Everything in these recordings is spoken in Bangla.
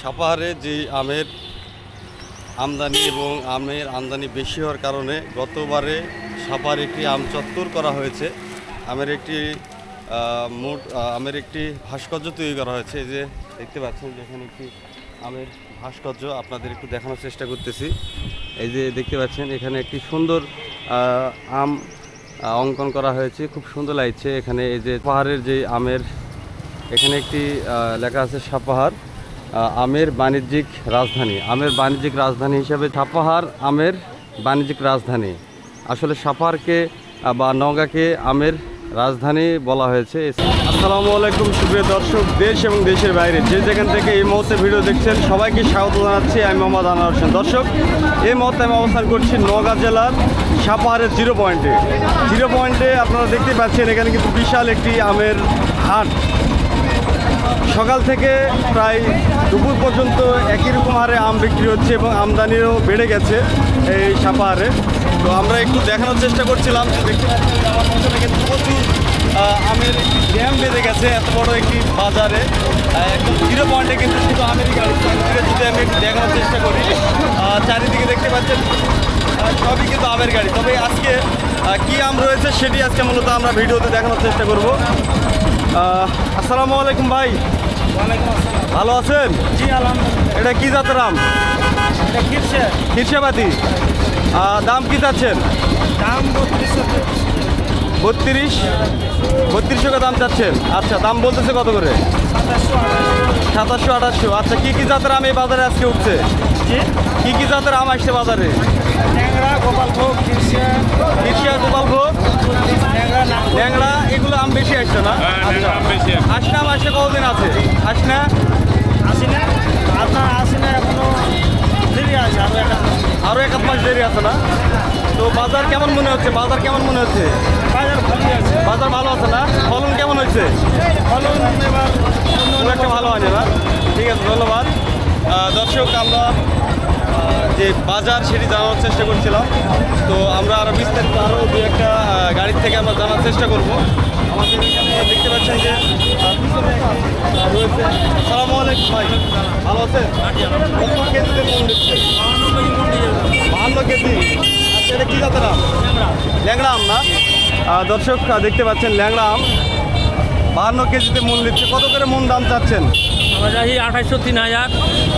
সাপাহারে যে আমের আমদানি এবং আমের আমদানি বেশি হওয়ার কারণে গতবারে সাপার একটি আম চত্বর করা হয়েছে। আমের একটি মোট আমের একটি ভাস্কর্য তৈরি করা হয়েছে। যে দেখতে পাচ্ছেন যেখানে একটি আমের ভাস্কর্য আপনাদের একটু দেখানোর চেষ্টা করতেছি। এই যে দেখতে পাচ্ছেন এখানে একটি সুন্দর আম অঙ্কন করা হয়েছে। খুব সুন্দর লাগছে এখানে। এই যে পাহাড়ের যে আমের এখানে একটি লেখা আছে সাপাহার। আহ, আমের বাণিজ্যিক রাজধানী। আমের বাণিজ্যিক রাজধানী হিসাবে সাপাহার আমের বাণিজ্যিক রাজধানী। আসলে সাপাহারকে বা নওগাঁকে আমের রাজধানী বলা হয়েছে। আসসালামু আলাইকুম, সুপ্রিয় দর্শক, দেশ এবং দেশের বাইরে। যে যেখান থেকে এই মুহূর্তে ভিডিও দেখছেন, সবাইকে স্বাগত জানাচ্ছি। আমি মোহাম্মদ আনোয়ার হোসেন। দর্শক, এই মুহূর্তে আমি অবস্থান করছি নওগাঁ জেলার সাপাহারের জিরো পয়েন্টে। জিরো পয়েন্টে আপনারা দেখতে পাচ্ছেন, এখানে কিন্তু বিশাল একটি আমের হাট। সকাল থেকে প্রায় দুপুর পর্যন্ত একই রকম হারে আম বিক্রি হচ্ছে এবং আমদানিও বেড়ে গেছে এই সাপাহারে তো আমরা একটু দেখানোর চেষ্টা করছিলাম যে দেখতে পাচ্ছি আমার পিছনে কিন্তু প্রচুর আমের ড্যাম বেঁধে গেছে, এত বড় একটি বাজারে। একদম জিরো পয়েন্টে কিন্তু শুধু আমেরই গাড়ি যদি আমি একটু দেখানোর চেষ্টা করি। চারিদিকে দেখতে পাচ্ছেন সবই কিন্তু আমের গাড়ি। তবে আজকে কি আম রয়েছে সেটি আজকে মূলত আমরা ভিডিওতে দেখানোর চেষ্টা করব। আসসালামু আলাইকুম ভাই। ভালো আছেন? এটা কি জাতের আম? এটা দাম কি চাচ্ছেন? দাম বত্রিশ বত্রিশশো টাকা দাম চাচ্ছেন। আচ্ছা দাম বলতেছে কত করে? সাতাশশো আঠাশশো আচ্ছা কি কি জাতের আম এই বাজারে আজকে উঠছে? জি? কি কি জাতের আম আসছে বাজারে ট্যাংরা গোপালভোগ কিরসে ঈর্ষিয়া গোপালভোগ ট্যাংরা না ল্যাংড়া এগুলো আম বেশি আসছে না? আচ্ছা আসনা আম আসছে কতদিন আছে? আসনা আসি না আপনার আসি না এখনও দেরি আছে আরও একটা আরও এক মাস দেরি আছে না? তো বাজার কেমন মনে হচ্ছে? বাজার কেমন মনে হচ্ছে? বাজার ভালোই আছে। বাজার ভালো আছে না? ফলন কেমন হচ্ছে ফলন এবার খুব একটা ভালো হয়নি না? ঠিক আছে ধন্যবাদ। দর্শক আমরা যে বাজার সেটি জানার চেষ্টা করছিলাম। তো আমরা আরও বিস্তারিত আরও দু একটা গাড়ির থেকে আমরা জানার চেষ্টা করব। আমাদের দেখতে পাচ্ছেন যে রয়েছে। আসসালামু আলাইকুম ভাই। ভালো আছেন? কত কেজিতে মন দিচ্ছে বাহান্ন কেজি আচ্ছা এটা কী যাতে না ল্যাংড়া আম না? দর্শক দেখতে পাচ্ছেন ল্যাংড়া আম। বাহান্ন কেজিতে মূল দিচ্ছে কত করে মন দাম চাচ্ছেন? আমরা আঠাশশো তিন হাজার।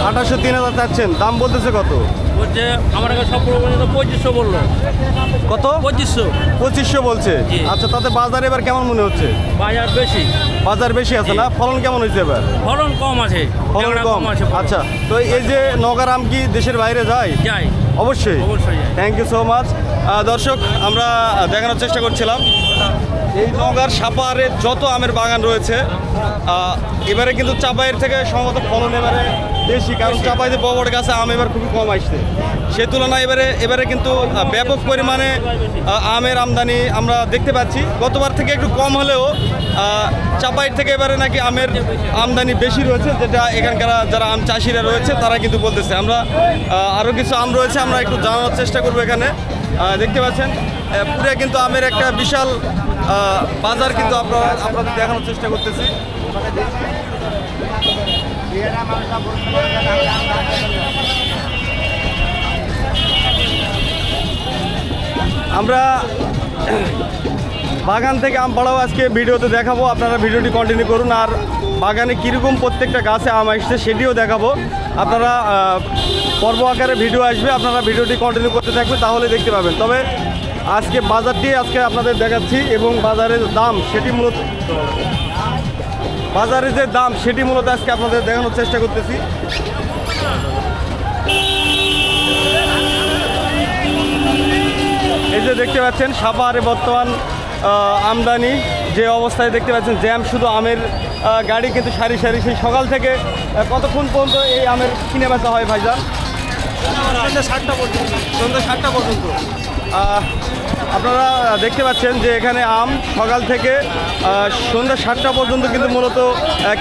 আঠাশশো তিন হাজার চাচ্ছেন দাম বলতেছে কত? বলছে আমার কাছে সব পর্যন্ত পঁচিশশো বলল। কত? পঁচিশশো। পঁচিশশো বলছে। জি। আচ্ছা তাতে বাজার এবার কেমন মনে হচ্ছে? বাজার বেশি। বাজার বেশি আছে না? ফলন কেমন হয়েছে এবার? ফলন কম আছে। ফলন কম। আছে ফলন। আচ্ছা তো এই যে নগার আম কি দেশের বাইরে যায়? যাই অবশ্যই। অবশ্যই যাই থ্যাংক ইউ সো মাচ দর্শক আমরা দেখানোর চেষ্টা করছিলাম। এই নগার সাপাহারের যত আমের বাগান রয়েছে এবারে কিন্তু চাপাইয়ের থেকে সম্ভবত ফলন এবারে বেশি কারণ চাপাইতে বড় বড় গাছে আম এবার খুবই কম আসছে। সে তুলনায় এবারে এবারে কিন্তু ব্যাপক পরিমাণে আমের আমদানি আমরা দেখতে পাচ্ছি। গতবার থেকে একটু কম হলেও চাপাইয়ের থেকে এবারে নাকি আমের আমদানি বেশি রয়েছে, যেটা এখানকার যারা আম চাষিরা রয়েছে, তারা কিন্তু বলতেছে। আমরা আরও কিছু আম রয়েছে, আমরা একটু জানানোর চেষ্টা করব এখানে। দেখতে পাচ্ছেন পুরো কিন্তু আমের একটা বিশাল বাজার কিন্তু আপনারা আপনাদের দেখানোর চেষ্টা করতেছি। আমরা বাগান থেকে আম পাড়াও আজকে ভিডিওতে দেখাবো। আপনারা ভিডিওটি কন্টিনিউ করুন আর বাগানে কীরকম প্রত্যেকটা গাছে আম আসছে সেটিও দেখাবো। আপনারা পর্ব আকারে ভিডিও আসবে, আপনারা ভিডিওটি কন্টিনিউ করতে থাকবে, তাহলে দেখতে পাবেন। তবে আজকে বাজারটি আজকে আপনাদের দেখাচ্ছি এবং বাজারের দাম সেটি মূলত বাজারে যে দাম সেটি মূলত আজকে আপনাদের দেখানোর চেষ্টা করতেছি। দেখতে পাচ্ছেন সাপাহারে বর্তমান আমদানি। যে অবস্থায় দেখতে পাচ্ছেন জ্যাম শুধু আমের গাড়ি কিন্তু সারি সারি সেই সকাল থেকে কতক্ষণ পর্যন্ত এই আমের কিনে বেচা হয় ভাইজান? সন্ধ্যা সাতটা পর্যন্ত। সন্ধ্যা সাতটা পর্যন্ত। আপনারা দেখতে পাচ্ছেন যে এখানে আম সকাল থেকে সন্ধ্যা সাতটা পর্যন্ত কিন্তু মূলত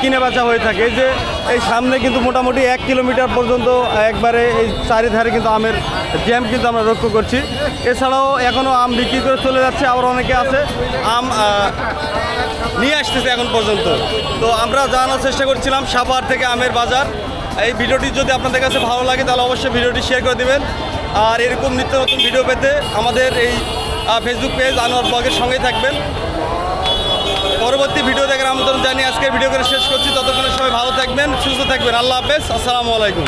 কিনে বেচা হয়ে থাকে। যে এই সামনে কিন্তু মোটামুটি এক কিলোমিটার পর্যন্ত একবারে এই চারিধারে কিন্তু আমের জ্যাম কিন্তু আমরা লক্ষ্য করছি। এছাড়াও এখনও আম বিক্রি করে চলে যাচ্ছে, আবার অনেকে আছে আম নিয়ে আসতেছে এখন পর্যন্ত। তো আমরা জানার চেষ্টা করছিলাম সাপাহার থেকে আমের বাজার। এই ভিডিওটি যদি আপনাদের কাছে ভালো লাগে, তাহলে অবশ্যই ভিডিওটি শেয়ার করে দেবেন। আর এরকম নিত্য নতুন ভিডিও পেতে আমাদের এই ফেসবুক পেজ আনোয়ার ব্লগের সঙ্গেই থাকবেন। পরবর্তী ভিডিও দেখার আমন্ত্রণ জানিয়ে আজকের ভিডিও করে শেষ করছি। ততক্ষণে সবাই ভালো থাকবেন, সুস্থ থাকবেন। আল্লাহ হাফেজ, আসসালামু আলাইকুম।